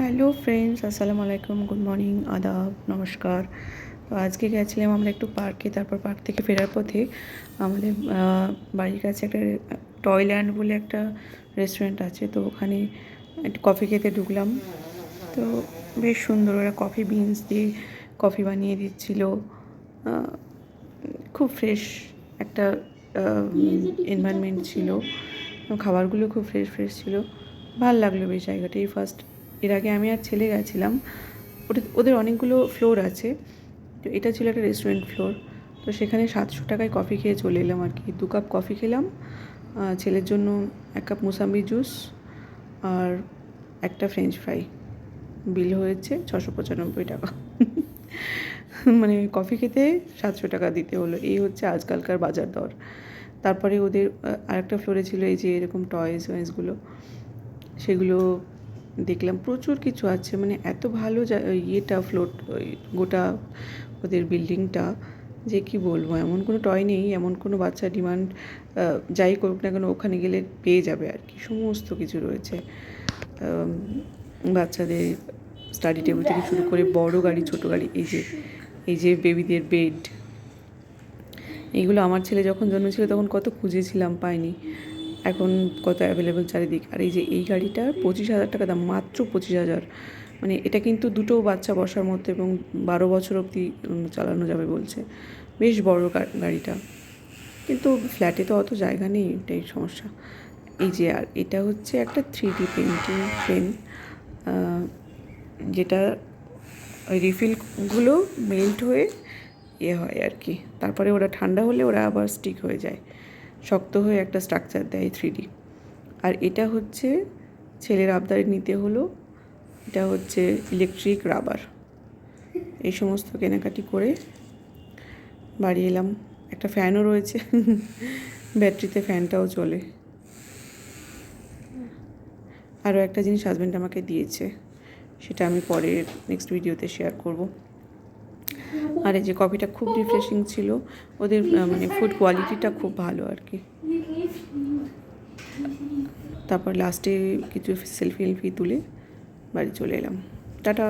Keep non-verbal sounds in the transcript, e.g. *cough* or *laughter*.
Hello friends, আসসালামু আলাইকুম, good morning, আদাব, নমস্কার। তো আজকে গেছিলাম আমরা একটু পার্কে, তারপর পার্ক থেকে ফেরার পথে আমাদের বাড়ির কাছে একটা টয়ল্যান্ড বলে একটা রেস্টুরেন্ট আছে, তো ওখানে একটু কফি খেতে ঢুকলাম। তো বেশ সুন্দর, ওরা কফি বিনস দিয়ে কফি বানিয়ে দিচ্ছিল। খুব ফ্রেশ একটা এনভায়রনমেন্ট ছিল। খাবারগুলো খুব ফ্রেশ ফ্রেশ ছিল। ভালো লাগল বেশ জায়গাটা, এই ফার্স্ট এর আগে আমি আর ছেলে গেছিলাম। ওদের অনেকগুলো ফ্লোর আছে। তো এটা ছিল একটা রেস্টুরেন্ট ফ্লোর তো সেখানে সাতশো টাকায় কফি খেয়ে চলে এলাম আর কি। দু কাপ কফি খেলাম। ছেলের জন্য এক কাপ মুসাম্বি জুস আর একটা ফ্রেঞ্চ ফ্রাই বিল হয়েছে ছশো পঁচানব্বই টাকা। *laughs* মানে কফি খেতে সাতশো টাকা দিতে হলো। এই হচ্ছে আজকালকার বাজার দর। তারপরে ওদের আরেকটা ফ্লোরে ছিল এই যে এরকম টয়েস ওয়েসগুলো সেগুলো দেখলাম প্রচুর কিছু আছে মানে এত ভালো ইয়েটা ফ্লোট গোটা ওদের বিল্ডিংটা যে কি বলব, এমন কোনো টয় নেই, এমন কোনো বাচ্চা ডিমান্ড যাই করুক না কেন ওখানে গেলে পেয়ে যাবে আর কি, সমস্ত কিছু রয়েছে। বাচ্চাদের স্টাডি টেবিল থেকে শুরু করে বড় গাড়ি, ছোট গাড়ি, এই যে এই যে বেবিদের বেড এইগুলো আমার ছেলে যখন জন্মেছিল তখন কত খুঁজেছিলাম পাইনি। কত অ্যাভেলেবেল চারিদিক? আর এই যে এই গাড়িটা পঁচিশ হাজার টাকা দাম, মাত্র পঁচিশ হাজার। মানে এটা কিন্তু দুটো বাচ্চা বসার মধ্যে এবং বারো বছর অবধি চালানো যাবে বলছে। বেশ বড় গাড়িটা। কিন্তু ফ্ল্যাটে তো অত জায়গা নেই, এটাই সমস্যা। এই যে, আর এটা হচ্ছে একটা থ্রি ডি পেন্টিং পেন যেটা ওই রিফিলগুলো মেল্ট হয়ে ইয়ে হয় আর কি। তারপরে ওরা ঠান্ডা হলে ওরা আবার স্টিক হয়ে যায়। শক্ত হয়ে একটা স্ট্রাকচার দেয় থ্রি ডি আর এটা হচ্ছে ছেলের আবদারে নিতে হলো, এটা হচ্ছে ইলেকট্রিক রাবার এই সমস্ত কেনাকাটি করে বাড়ি এলাম। একটা ফ্যানও রয়েছে, ব্যাটারিতে ফ্যানটাও চলে। আরও একটা জিনিস হাজব্যান্ড আমাকে দিয়েছে, সেটা আমি পরের নেক্সট ভিডিওতে শেয়ার করব। আর এই যে কফিটা খুব রিফ্রেশিং ছিল, ওদের মানে ফুড কোয়ালিটিটা খুব ভালো আর কি। তারপর লাস্টে কিছু সেলফি এলফি তুলে বাড়ি চলে এলাম। টাটা!